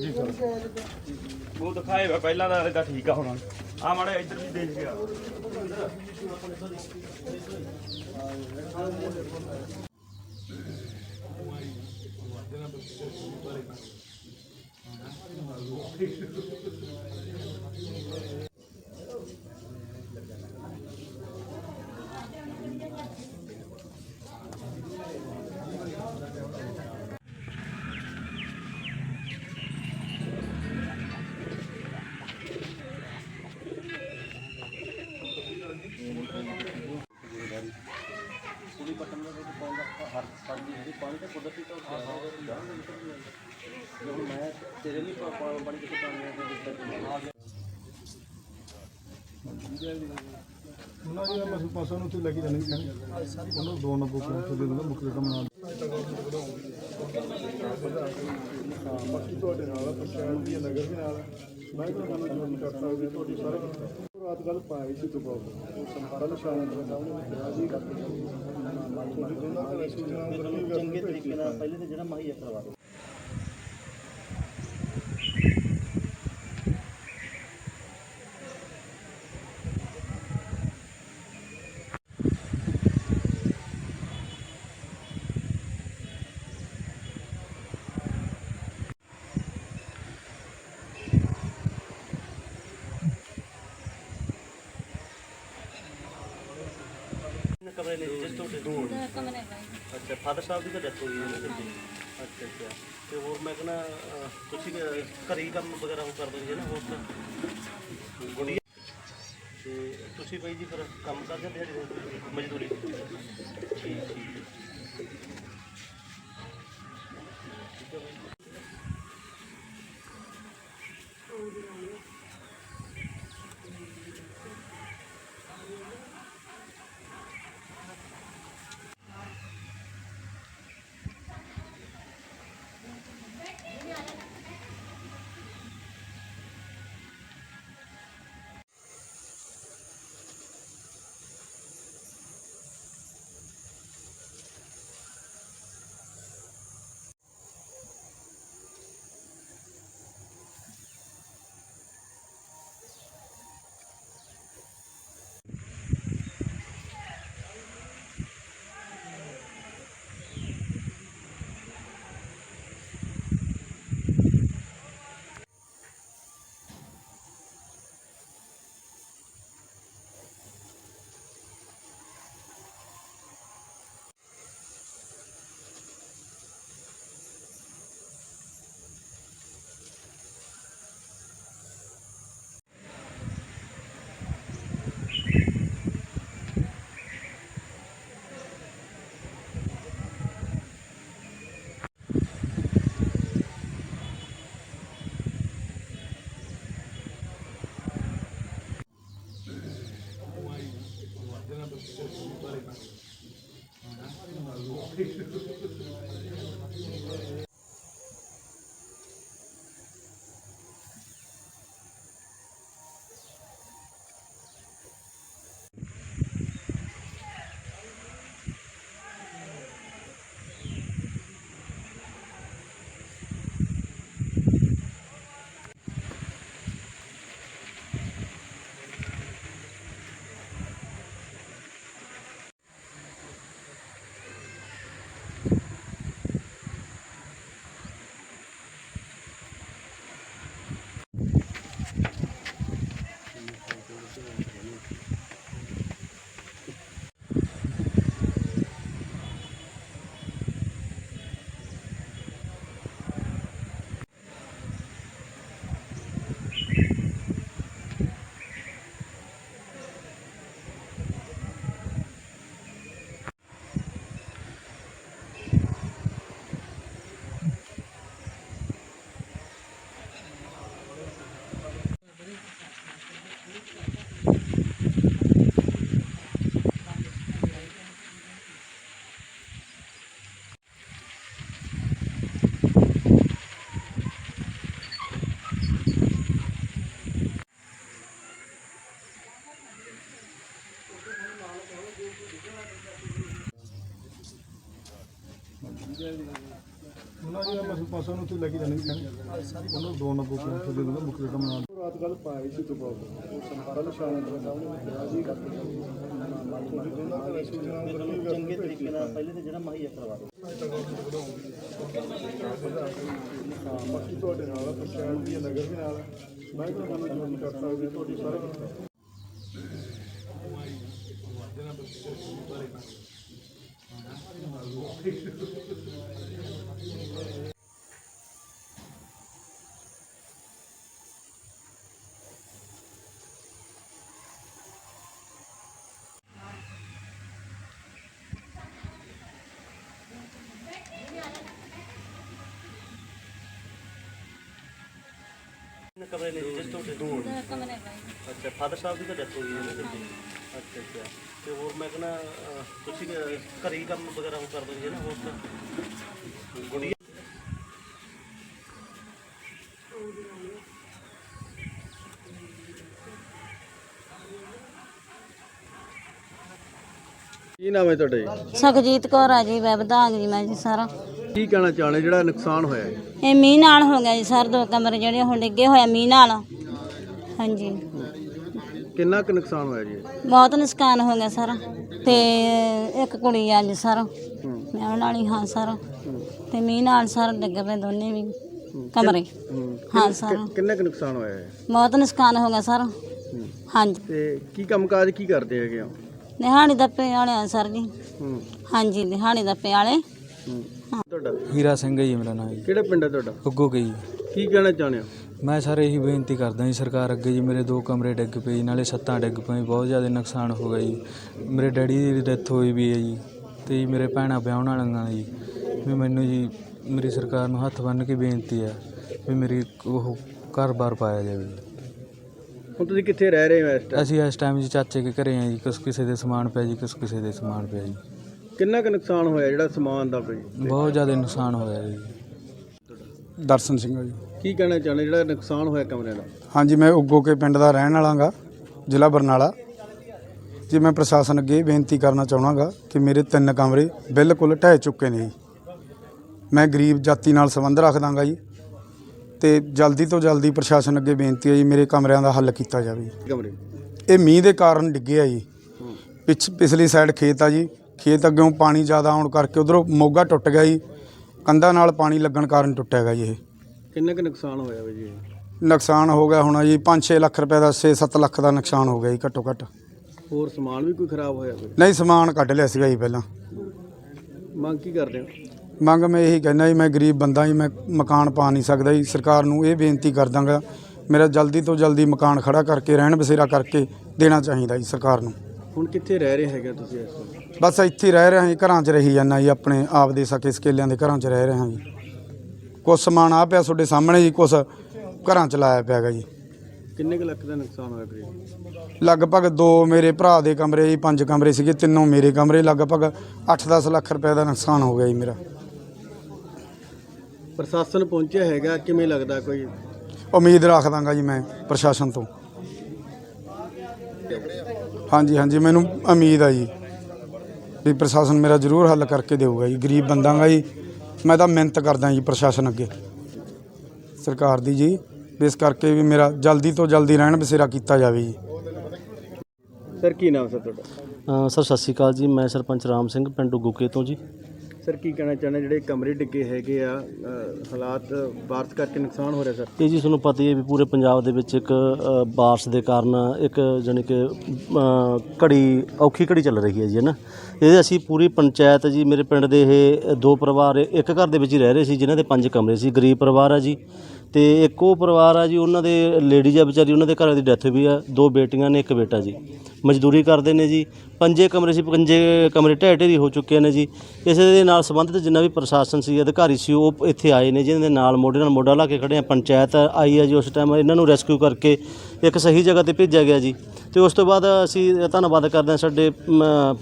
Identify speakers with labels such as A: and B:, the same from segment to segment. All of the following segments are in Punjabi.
A: ਜੀ ਸਰ।
B: ਉਹ ਦਿਖਾਏ ਵਾ ਪਹਿਲਾਂ ਦਾ ਇਹਦਾ ਠੀਕ ਆ ਹੁਣ। ਆ ਮਾੜਾ ਇੱਧਰ ਵੀ ਦੇਖ ਗਿਆ
A: ਉਹਨਾਂ ਦੀ ਮਸੂ ਪਾਸੋਂ ਨੂੰ ਉੱਥੇ ਲੱਗੀ ਜਾਣੀ ਕਹਿੰਦੇ ਉਹਨੂੰ ਦੋ ਨੰਬਰ ਕੋਲ ਤੋਂ ਦੇ ਦੂੰਗਾ ਮੁੱਖ ਰਕਮ ਨਾਲ ਬਾਕੀ ਤੁਹਾਡੇ ਨਾਲ ਆ, ਪੰਚਾਇਤ ਦੀ ਆ, ਨਗਰ ਦੇ ਨਾਲ ਆ। ਮੈਂ ਤੁਹਾਨੂੰ ਜੁਆਇਨ ਕਰ ਸਕਦੀ ਤੁਹਾਡੀ ਸਾਰੇ ਰਾਤ ਗੱਲ। ਪਾਈ ਸੀ ਤੋਂ ਬਹੁਤ ਨਿਸ਼ਾਨ ਦੇ ਸਾਹਮਣੇ ਕਿਹਾ ਜੀ ਦਾ ਰੈਸਕਿਊ ਨਾਲ ਚੰਗੇ ਤਰੀਕੇ ਨਾਲ
C: ਪਹਿਲੇ ਤੇ ਜਿਹੜਾ ਮੁਹੱਈਆ ਕਰਵਾ ਕਿੰਨੇ ਕਮਰੇ ਨੇ ਜਿਸ ਤੁਹਾਡੇ ਦੋ
D: ਕਮਰੇ ਬਾਈ
C: ਅੱਛਾ ਫਾਦਰ ਸਾਹਿਬ ਦੀ ਤਾਂ ਡੈਥ ਹੋਈ ਹੈ ਜੀ। ਅੱਛਾ ਅੱਛਾ। ਤੇ ਹੋਰ ਮੈਂ ਕਹਿੰਦਾ ਅਹ, ਤੁਸੀਂ ਅਹ, ਘਰੇ ਹੀ ਕੰਮ ਵਗੈਰਾ ਉਹ ਕਰ ਦਿੰਦੇ ਨਾ ਹੋਰ ਤਾਂ? ਗੁੜੀਆ। ਤੇ ਤੁਸੀਂ ਬਾਈ ਜੀ ਫਿਰ ਕੰਮ ਕਰਦੇ ਦਿਹਾੜੀ ਮਜ਼ਦੂਰੀ? ਠੀਕ ਠੀਕ।
A: i'm not going to go to the bathroom ਦੀ ਨੂੰ ਉੱਥੇ ਲੈ ਕੇ ਜਾਣੀ ਉਹਨੂੰ ਦੋ ਨੰਬਰ ਤੋਂ ਉੱਥੇ ਦੇ ਮੁੱਖ ਰਕਮ ਨਾਲ ਰਾਤ ਗੱਲ ਪਾਈ ਸੀ ਤੋਂ ਬਹੁਤ। ਉਹ ਸੰਪਾਰਾ ਨਿਸ਼ਾਨ ਦੇ ਸਾਹਮਣੇ ਮੈਂ ਕਿਹਾ ਜੀ ਕਰਕੇ
C: ਚੰਗੇ ਤਰੀਕੇ ਨਾਲ ਪਹਿਲੇ ਤੇ ਜਿਹੜਾ ਮੁਹੱਈਆ ਕਰਵਾ
A: ਹਾਂ ਬਾਕੀ ਤੁਹਾਡੇ ਨਾਲ ਪੰਚਾਇਤ ਦੀ ਨਗਰ ਵੀ ਨਾਲ। ਮੈਂ ਤੁਹਾਨੂੰ ਜੁਆਇਨ ਕਰ ਸਕਦੀ ਤੁਹਾਡੀ ਸਾਰੇ
C: ਕਿੰਨੇ ਕਮਰੇ ਨੇ ਜੀ ਜਿਸ ਤੁਹਾਡੇ ਦੋ
D: ਕਮਰੇ ਬਾਈ
C: ਅੱਛਾ ਫਾਦਰ ਸਾਹਿਬ ਦੀ ਤਾਂ ਡੈਥ ਹੋ ਗਈ ਹੈ ਨਾ ਅੱਛਾ ਅੱਛਾ ਤੇ ਹੋਰ ਮੈਂ ਕਹਿੰਦਾ ਤੁਸੀਂ ਅਹ, ਘਰੇ ਹੀ ਕੰਮ ਵਗੈਰਾ ਉਹ ਕਰ ਦਿੰਦੇ ਨਾ ਹੋਰ ਤਾਂ ਗੁੜੀਆ
A: ਕੀ ਨਾਮ ਹੈ ਤੁਹਾਡਾ ਜੀ?
D: ਸੁਖਜੀਤ ਕੌਰ ਆ ਜੀ ਮੈਂ ਵਧਾਂਗ ਜੀ ਮੈਂ ਜੀ ਸਾਰਾ।
A: ਕੀ ਕਹਿਣਾ ਚਾਹਣੇ ਜਿਹੜਾ ਨੁਕਸਾਨ ਹੋਇਆ ਹੈ
D: ਇਹ ਮੀਂਹ ਨਾਲ ਹੋ ਗਿਆ ਜੀ ਸਰ ਦੋ ਕਮਰੇ ਜਿਹੜੇ ਹੁਣ ਡਿੱਗੇ ਹੋਇਆ ਮੀਂਹ ਨਾਲ। ਹਾਂਜੀ।
A: ਕਿੰਨਾ ਕੁ ਨੁਕਸਾਨ ਹੋਇਆ ਜੀ?
D: ਬਹੁਤ ਨੁਕਸਾਨ ਹੋ ਗਿਆ ਸਰ। ਤੇ ਇੱਕ ਕੁੜੀ ਆ ਜੀ ਸਰ। ਵਿਆਹਣ ਵਾਲੀ ਹਾਂ ਸਰ। ਤੇ ਮੀਂਹ ਨਾਲ ਸਰ ਡਿੱਗ ਪਏ ਦੋਨੇ ਵੀ। ਕਮਰੇ। ਹਾਂ। ਸਰ।
A: ਕਿੰਨਾ ਕੁ ਨੁਕਸਾਨ ਹੋਇਆ ਹੈ
D: ਬਹੁਤ ਨੁਕਸਾਨ ਹੋ ਗਿਆ ਸਰ। ਹਾਂਜੀ।
A: ਤੇ ਕੀ ਕੰਮਕਾਜ ਕੀ ਕਰਦੇ ਹੈਗੇ ਆ?
D: ਨਿਹਾਣੀ ਦਾ ਪੇ ਵਾਲੇ ਆ ਸਰ ਜੀ। ਹਾਂਜੀ ਨਿਹਾਣੀ ਦਾ ਪੇ ਵਾਲੇ
A: ਹੂੰ। ਤੁਹਾਡਾ?
E: ਹੀਰਾ ਸਿੰਘ ਹੈ ਜੀ ਮੇਰਾ ਨਾਮ ਜੀ।
A: ਕਿਹੜਾ ਪਿੰਡ ਹੈ ਤੁਹਾਡਾ?
E: ਉੱਗੋ ਗਈ
A: ਕੀ ਕਹਿਣਾ ਚਾਹੁੰਦੇ ਹੋ?
E: ਮੈਂ ਸਰ ਇਹੀ ਬੇਨਤੀ ਕਰਦਾ ਜੀ ਸਰਕਾਰ ਅੱਗੇ ਜੀ ਮੇਰੇ ਦੋ ਕਮਰੇ ਡਿੱਗ ਪਏ ਜੀ, ਨਾਲੇ ਛੱਤਾਂ ਡਿੱਗ ਪਈ ਬਹੁਤ ਜ਼ਿਆਦਾ ਨੁਕਸਾਨ ਹੋ ਗਿਆ ਜੀ। ਮੇਰੇ ਡੈਡੀ ਦੀ ਡੈਥ ਹੋਈ ਵੀ ਹੈ ਜੀ ਤੇ ਜੀ ਮੇਰੇ ਭੈਣਾਂ ਵਿਆਹੁਣ ਵਾਲੀਆਂ ਜੀ। ਵੀ ਮੈਨੂੰ ਜੀ ਮੇਰੀ ਸਰਕਾਰ ਨੂੰ ਹੱਥ ਬੰਨ੍ਹ ਕੇ ਬੇਨਤੀ ਹੈ ਵੀ ਮੇਰੀ ਉਹ ਘਰ-ਬਾਰ ਪਾਇਆ ਜਾਵੇ ਜੀ।
A: ਹੁਣ ਤੁਸੀਂ ਕਿੱਥੇ ਰਹਿ ਰਹੇ ਹੋ ਇਸ ਟਾਈਮ
E: ਅਸੀਂ ਇਸ ਟਾਈਮ ਜੀ ਚਾਚੇ ਕੇ ਘਰੇ ਆ ਜੀ ਕਿਸ ਕਿਸੇ ਦੇ ਸਮਾਨ ਪਿਆ ਜੀ ਕਿਸ ਕਿਸੇ ਦੇ ਸਮਾਨ ਪਿਆ ਜੀ।
A: ਕਿੰਨਾ ਕੁ ਨੁਕਸਾਨ ਹੋਇਆ ਜਿਹੜਾ ਸਮਾਨ ਦਾ ਕੋਈ
E: ਬਹੁਤ ਜ਼ਿਆਦਾ ਨੁਕਸਾਨ ਹੋਇਆ ਜੀ।
F: ਦਰਸ਼ਨ ਸਿੰਘ ਜੀ।
A: ਕੀ ਕਹਿਣਾ ਚਾਹੁੰਦੇ ਜਿਹੜਾ ਨੁਕਸਾਨ ਹੋਇਆ ਕਮਰੇ ਦਾ?
F: ਹਾਂਜੀ ਮੈਂ ਉੱਗੋ ਕੇ ਪਿੰਡ ਦਾ ਰਹਿਣ ਵਾਲਾਗਾ ਜ਼ਿਲ੍ਹਾ ਬਰਨਾਲਾ। ਜੀ ਮੈਂ ਪ੍ਰਸ਼ਾਸਨ ਅੱਗੇ ਬੇਨਤੀ ਕਰਨਾ ਚਾਹਣਾਗਾ ਕਿ ਮੇਰੇ ਤਿੰਨ ਕਮਰੇ ਬਿਲਕੁਲ ਢਹਿ ਚੁੱਕੇ ਨੇ ਜੀ। ਮੈਂ ਗਰੀਬ ਜਾਤੀ ਨਾਲ ਸੰਬੰਧ ਰੱਖਦਾਗਾ ਜੀ। ਤੇ ਜਲਦੀ ਤੋਂ ਜਲਦੀ ਪ੍ਰਸ਼ਾਸਨ ਅੱਗੇ ਬੇਨਤੀ ਹੈ ਜੀ ਮੇਰੇ ਕਮਰਿਆਂ ਦਾ ਹੱਲ ਕੀਤਾ ਜਾਵੇ।
A: ਕਮਰੇ?
F: ਇਹ ਮੀਂਹ ਦੇ ਕਾਰਨ ਡਿੱਗੇ ਆ ਜੀ। ਪਿਛ ਪਿਛਲੀ ਸਾਈਡ ਖੇਤ ਆ ਜੀ। ਖੇਤ ਅੱਗੇੋਂ ਪਾਣੀ ਜ਼ਿਆਦਾ ਆਉਣ ਕਰਕੇ ਉਧਰੋਂ ਮੋਗਾ ਟੁੱਟ ਗਿਆ ਜੀ। ਕੰਧਾਂ ਨਾਲ ਪਾਣੀ ਲੱਗਣ ਕਾਰਨ ਟੁੱਟਿਆ ਗਿਆ ਜੀ ਇਹ।
A: ਕਿੰਨਾ ਕੁ ਨੁਕਸਾਨ ਹੋਇਆ ਵਾ ਜੀ
F: ਨੁਕਸਾਨ ਹੋ ਗਿਆ ਹੁਣ ਜੀ 5-6 ਲੱਖ ਰੁਪਏ ਦਾ 6-7 ਲੱਖ ਦਾ ਨੁਕਸਾਨ ਹੋ ਗਿਆ ਜੀ ਘੱਟੋ ਘੱਟ
A: ਹੋਰ ਸਮਾਨ ਵੀ ਕੋਈ ਖਰਾਬ ਹੋਇਆ ਕੋਈ?
F: ਨਹੀਂ ਸਮਾਨ ਕੱਢ ਲਿਆ ਸੀਗਾ ਜੀ ਪਹਿਲਾਂ।
A: ਮੰਗ ਕੀ ਕਰਦੇ ਹੋ?
F: ਮੰਗ ਮੈਂ ਇਹੀ ਕਹਿੰਦਾ ਜੀ ਮੈਂ ਗਰੀਬ ਬੰਦਾ ਜੀ ਮੈਂ ਮਕਾਨ ਪਾ ਨਹੀਂ ਸਕਦਾ ਜੀ। ਸਰਕਾਰ ਨੂੰ ਇਹ ਬੇਨਤੀ ਕਰ ਦਾਂਗਾ ਮੇਰਾ ਜਲਦੀ ਤੋਂ ਜਲਦੀ ਮਕਾਨ ਖੜਾ ਕਰਕੇ ਰਹਿਣ ਬਸੇਰਾ ਕਰਕੇ ਦੇਣਾ ਚਾਹੀਦਾ ਜੀ ਸਰਕਾਰ ਨੂੰ।
A: ਹੁਣ ਕਿੱਥੇ ਰਹਿ ਰਹੇ ਹੈਗੇ ਤੁਸੀਂ ਇਸ ਵਕਤ?
F: ਬਸ ਇੱਥੇ ਹੀ ਰਹਿ ਰਿਹਾ ਜੀ ਘਰਾਂ 'ਚ ਰਹੀ ਜਾਂਦਾ ਜੀ ਆਪਣੇ ਆਪ ਦੇ ਸਕੇ ਸਕੇਲਿਆਂ ਦੇ ਘਰਾਂ 'ਚ ਰਹਿ ਰਿਹਾ ਜੀ। ਕੁਛ ਸਮਾਨ ਆ ਪਿਆ ਤੁਹਾਡੇ ਸਾਹਮਣੇ ਜੀ ਕੁਛ ਘਰਾਂ 'ਚ ਲਾਇਆ ਪਿਆ ਗਾ ਜੀ।
A: ਕਿੰਨੇ ਕੁ ਲੱਖ ਦਾ ਨੁਕਸਾਨ ਹੋਇਆ ਕਰੀਬ
F: ਲਗਭਗ ਦੋ ਮੇਰੇ ਭਰਾ ਦੇ ਕਮਰੇ ਜੀ ਪੰਜ ਕਮਰੇ ਸੀਗੇ ਤਿੰਨੋਂ ਮੇਰੇ ਕਮਰੇ ਲਗਭਗ 8-10 ਲੱਖ ਰੁਪਏ ਦਾ ਨੁਕਸਾਨ ਹੋ ਗਿਆ ਜੀ ਮੇਰਾ।
A: ਪ੍ਰਸ਼ਾਸਨ ਪਹੁੰਚਿਆ ਹੈਗਾ ਕਿਵੇਂ ਲੱਗਦਾ ਕੋਈ?
F: ਉਮੀਦ ਰੱਖਦਾਗਾ ਜੀ ਮੈਂ ਪ੍ਰਸ਼ਾਸਨ ਤੋਂ ਹਾਂਜੀ ਹਾਂਜੀ ਮੈਨੂੰ ਉਮੀਦ ਆ ਜੀ ਵੀ ਪ੍ਰਸ਼ਾਸਨ ਮੇਰਾ ਜ਼ਰੂਰ ਹੱਲ ਕਰਕੇ ਦੇਊਗਾ ਜੀ। ਗਰੀਬ ਬੰਦਾ ਗਾ ਜੀ। ਮੈਂ ਤਾਂ ਮਿਹਨਤ ਕਰਦਾ ਜੀ ਪ੍ਰਸ਼ਾਸਨ ਅੱਗੇ। ਸਰਕਾਰ ਦੀ ਜੀ। ਵੀ ਇਸ ਕਰਕੇ ਵੀ ਮੇਰਾ ਜਲਦੀ ਤੋਂ ਜਲਦੀ ਰਹਿਣ ਬਸੇਰਾ ਕੀਤਾ ਜਾਵੇ ਜੀ।
A: ਸਰ ਕੀ ਨਾਮ ਸਰ ਤੁਹਾਡਾ?
C: ਸਰ ਸਤਿ ਸ਼੍ਰੀ ਅਕਾਲ ਜੀ। ਮੈਂ ਸਰਪੰਚ ਰਾਮ ਸਿੰਘ ਪਿੰਡ ਗੁੱਕੇ ਤੋਂ ਜੀ।
A: ਸਰ ਕੀ ਕਹਿਣਾ ਚਾਹੁੰਦੇ? ਜਿਹੜੇ ਕਮਰੇ ਡਿੱਗੇ ਹੈਗੇ ਆ ਅ, ਹਾਲਾਤ ਬਾਰਿਸ਼ ਕਰਕੇ ਨੁਕਸਾਨ ਹੋ ਰਿਹਾ ਸਰ?
C: ਇਹ ਜੀ ਤੁਹਾਨੂੰ ਪਤਾ ਹੀ ਹੈ ਵੀ ਪੂਰੇ ਪੰਜਾਬ ਦੇ ਵਿੱਚ ਇੱਕ ਅ, ਬਾਰਿਸ਼ ਦੇ ਕਾਰਨ ਇੱਕ ਜਾਣੀ ਕਿ ਅ, ਘੜੀ ਔਖੀ ਘੜੀ ਚੱਲ ਰਹੀ ਹੈ ਜੀ ਹੈ ਨਾ? ਇਹਦੇ ਅਸੀਂ ਪੂਰੀ ਪੰਚਾਇਤ ਜੀ ਮੇਰੇ ਪਿੰਡ ਦੇ ਇਹ ਦੋ ਪਰਿਵਾਰ ਇੱਕ ਘਰ ਦੇ ਵਿੱਚ ਹੀ ਰਹਿ ਰਹੇ ਸੀ ਜਿਨ੍ਹਾਂ ਦੇ ਪੰਜ ਕਮਰੇ ਸੀ। ਗਰੀਬ ਪਰਿਵਾਰ ਆ ਜੀ। ਤੇ ਇੱਕ ਉਹ ਪਰਿਵਾਰ ਆ ਜੀ, ਉਹਨਾਂ ਦੇ ਲੇਡੀਜ਼ ਆ ਵਿਚਾਰੀ, ਉਹਨਾਂ ਦੇ ਘਰਾਂ ਦੀ ਡੈਥ ਵੀ ਆ। ਦੋ ਬੇਟੀਆਂ ਨੇ, ਇੱਕ ਬੇਟਾ ਜੀ। ਮਜ਼ਦੂਰੀ ਕਰਦੇ ਨੇ ਜੀ। ਪੰਜੇ ਕਮਰੇ ਸੀ, ਪੰਜੇ ਕਮਰੇ ਢਹਿ ਢੇਰੀ ਹੋ ਚੁੱਕੇ ਨੇ ਜੀ। ਇਸ ਦੇ ਨਾਲ ਸੰਬੰਧਿਤ ਜਿੰਨਾ ਵੀ ਪ੍ਰਸ਼ਾਸਨ ਸੀ, ਅਧਿਕਾਰੀ ਸੀ, ਉਹ ਇੱਥੇ ਆਏ ਨੇ ਜਿਹਨਾਂ ਦੇ ਨਾਲ ਮੋਢੇ ਨਾਲ ਮੋਢਾ ਲਾ ਕੇ ਖੜੇ ਆ। ਪੰਚਾਇਤ ਆਈ ਹੈ ਜੀ ਉਸ ਟਾਈਮ ਇਹਨਾਂ ਨੂੰ ਰੈਸਕਿਊ ਕਰਕੇ ਇੱਕ ਸਹੀ ਜਗ੍ਹਾ ਤੇ ਭੇਜਿਆ ਗਿਆ ਜੀ। ਤੇ ਉਸ ਤੋਂ ਬਾਅਦ ਅਸੀਂ ਧੰਨਵਾਦ ਕਰਦੇ ਹਾਂ ਸਾਡੇ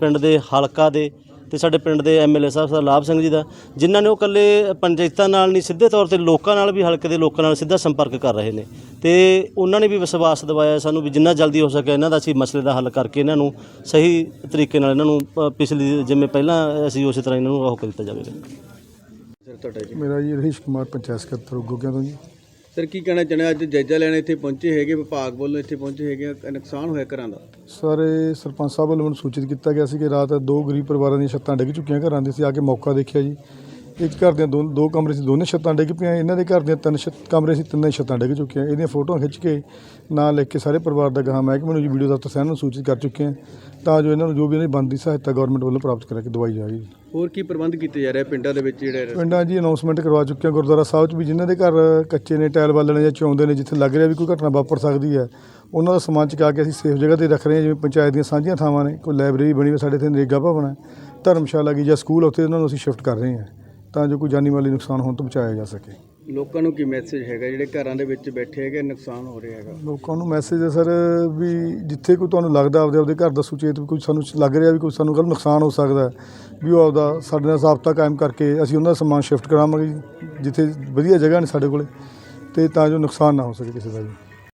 C: ਪਿੰਡ ਦੇ ਹਲਕਾ ਦੇ ਤੇ ਸਾਡੇ ਪਿੰਡ ਦੇ ਐਮਐਲਏ ਸਾਹਿਬ ਸਰ ਲਾਭ ਸਿੰਘ ਜੀ ਦਾ ਜਿਨ੍ਹਾਂ ਨੇ ਉਹ ਇਕੱਲੇ ਪੰਚਾਇਤਾਂ ਨਾਲ ਨਹੀਂ ਸਿੱਧੇ ਤੌਰ ਤੇ ਲੋਕਾਂ ਨਾਲ ਵੀ ਹਲਕੇ ਦੇ ਲੋਕਾਂ ਨਾਲ ਸਿੱਧਾ ਸੰਪਰਕ ਕਰ ਰਹੇ ਨੇ। ਤੇ ਉਹਨਾਂ ਨੇ ਵੀ ਵਿਸ਼ਵਾਸ ਦਿਵਾਇਆ ਸਾਨੂੰ ਵੀ ਜਿੰਨਾ ਜਲਦੀ ਹੋ ਸਕੇ ਇਹਨਾਂ ਦਾ ਅਸੀਂ ਮਸਲੇ ਦਾ ਹੱਲ ਕਰਕੇ ਇਹਨਾਂ ਨੂੰ ਸਹੀ ਤਰੀਕੇ ਨਾਲ ਇਹਨਾਂ ਨੂੰ ਅ, ਪਿਛਲੀ ਜਿਵੇਂ ਪਹਿਲਾਂ ਅਸੀਂ ਉਸੇ ਤਰ੍ਹਾਂ ਇਹਨਾਂ ਨੂੰ ਉਹ ਕਰ ਦਿੱਤਾ ਜਾਵੇਗਾ।
G: ਤੁਹਾਡਾ
A: ਮੇਰਾ ਜੀ ਰਹੀਸ਼ ਕੁਮਾਰ ਪੰਚਾਇਤ ਸਕੱਤਰ ਉਗੋਕਿਆਂ ਤੋਂ ਜੀ?
G: ਸਰ ਕੀ ਕਹਿਣਾ ਚਾਹੁੰਦੇ ਹੋ? ਅੱਜ ਜਾਇਜ਼ਾ ਲੈਣ ਇੱਥੇ ਪਹੁੰਚੇ ਹੈਗੇ ਵਿਭਾਗ ਵੱਲੋਂ ਇੱਥੇ ਪਹੁੰਚੇ ਹੈਗੇ ਆ, ਨੁਕਸਾਨ ਹੋਇਆ ਘਰਾਂ ਦਾ?
A: ਸਾਰੇ ਸਰਪੰਚ ਸਾਹਿਬ ਵੱਲੋਂ ਮੈਨੂੰ ਸੂਚਿਤ ਕੀਤਾ ਗਿਆ ਸੀ ਕਿ ਰਾਤ ਦੋ ਗਰੀਬ ਪਰਿਵਾਰਾਂ ਦੀਆਂ ਛੱਤਾਂ ਡਿੱਗ ਚੁੱਕੀਆਂ ਘਰਾਂ ਦੀ ਸੀ ਆ ਕੇ ਮੌਕਾ ਦੇਖਿਆ ਜੀ। ਇੱਕ ਘਰ ਦੀਆਂ ਦੋ ਦੋ ਕਮਰੇ ਸੀ ਦੋਨੇ ਛੱਤਾਂ ਡਿੱਗ ਪਈਆਂ ਇਹਨਾਂ ਦੇ ਘਰ ਦੀਆਂ ਤਿੰਨ ਛੱਤ ਕਮਰੇ ਸੀ ਤਿੰਨੇ ਛੱਤਾਂ ਡਿੱਗ ਚੁੱਕੀਆਂ ਇਹਦੀਆਂ ਫੋਟੋਆਂ ਖਿੱਚ ਕੇ ਨਾਂ ਲਿਖ ਕੇ ਸਾਰੇ ਪਰਿਵਾਰ ਦਾ ਗਾਹਾਂ ਮਹਿਕਮੇ ਨੂੰ ਜੀ ਵੀਡੀਓ ਦਫ਼ਤਰ ਸਾਹਿਬ ਨੂੰ ਸੂਚਿਤ ਕਰ ਚੁੱਕੇ ਹਾਂ ਤਾਂ ਜੋ ਇਹਨਾਂ ਨੂੰ ਜੋ ਵੀ ਇਹਨਾਂ ਦੀ ਬਣਦੀ ਸਹਾਇਤਾ ਗਵਰਨਮੈਂਟ ਵੱਲੋਂ ਪ੍ਰਾਪਤ ਕਰਕੇ ਦਵਾਈ ਜਾਏਗੀ
G: ਹੋਰ ਕੀ ਪ੍ਰਬੰਧ ਕੀਤੇ ਜਾ ਰਹੇ ਪਿੰਡਾਂ ਦੇ ਵਿੱਚ ਜਿਹੜੇ
A: ਪਿੰਡਾਂ ਜੀ ਅਨਾਉਂਸਮੈਂਟ ਕਰਵਾ ਚੁੱਕੇ ਹਾਂ ਗੁਰਦੁਆਰਾ ਸਾਹਿਬ 'ਚ ਵੀ ਜਿਨ੍ਹਾਂ ਦੇ ਘਰ ਕੱਚੇ ਨੇ ਟਾਇਲ ਵਾਲਣੇ ਜਾਂ ਚੌਂਦੇ ਨੇ ਜਿੱਥੇ ਲੱਗ ਰਿਹਾ ਵੀ ਕੋਈ ਘਟਨਾ ਵਾਪਰ ਸਕਦੀ ਹੈ ਉਹਨਾਂ ਦਾ ਸਮਾਨ ਚੁਕਾ ਕੇ ਅਸੀਂ ਸੇਫ ਜਗ੍ਹਾ ਤੇ ਰੱਖ ਰਹੇ ਹਾਂ ਜਿਵੇਂ ਪੰਚਾਇਤ ਦੀਆਂ ਸਾਂਝੀਆਂ ਥਾਵਾਂ ਨੇ ਕੋਈ ਲਾਇਬ੍ਰੇਰੀ ਬਣੀ ਹੋਈ ਸਾਡੇ ਇੱਥੇ ਨਰੇਗਾ ਭਵਨ ਹੈ ਧਰਮਸ਼ਾਲਾ ਗਈ ਜਾਂ ਸਕੂਲ ਉੱਥੇ ਉਹਨਾਂ ਨੂੰ ਅਸੀਂ ਸ਼ਿਫਟ ਕਰ ਰਹੇ ਹਾਂ। ਤਾਂ ਜੋ ਕੋਈ ਜਾਨੀ ਮਾਲੀ ਨੁਕਸਾਨ ਹੋਣ ਤੋਂ ਬਚਾਇਆ ਜਾ ਸਕੇ।
G: ਲੋਕਾਂ ਨੂੰ ਕੀ ਮੈਸੇਜ ਹੈਗਾ? ਜਿਹੜੇ ਘਰਾਂ ਦੇ ਵਿੱਚ ਬੈਠੇ ਹੈਗੇ ਨੁਕਸਾਨ ਹੋ ਰਿਹਾ ਹੈਗਾ।
A: ਲੋਕਾਂ ਨੂੰ ਮੈਸੇਜ ਹੈ ਸਰ ਵੀ ਜਿੱਥੇ ਕੋਈ ਤੁਹਾਨੂੰ ਲੱਗਦਾ ਆਪਦੇ ਆਪਦੇ ਘਰ ਦਾ ਸੁਚੇਤ ਵੀ ਕੋਈ ਸਾਨੂੰ ਲੱਗ ਰਿਹਾ ਵੀ ਕੋਈ ਸਾਨੂੰ ਕੱਲ੍ਹ ਨੁਕਸਾਨ ਹੋ ਸਕਦਾ ਵੀ ਉਹ ਆਪਦਾ ਸਾਡੇ ਨਾਲ ਸਾਬਤਾ ਕਾਇਮ ਕਰਕੇ ਅਸੀਂ ਉਹਨਾਂ ਦਾ ਸਮਾਨ ਸ਼ਿਫਟ ਕਰਾਵਾਂਗੇ ਜਿੱਥੇ ਵਧੀਆ ਜਗ੍ਹਾ ਨੇ ਸਾਡੇ ਕੋਲੇ ਤੇ ਤਾਂ ਜੋ ਨੁਕਸਾਨ ਨਾ ਹੋ ਸਕੇ ਕਿਸੇ ਦਾ ਵੀ।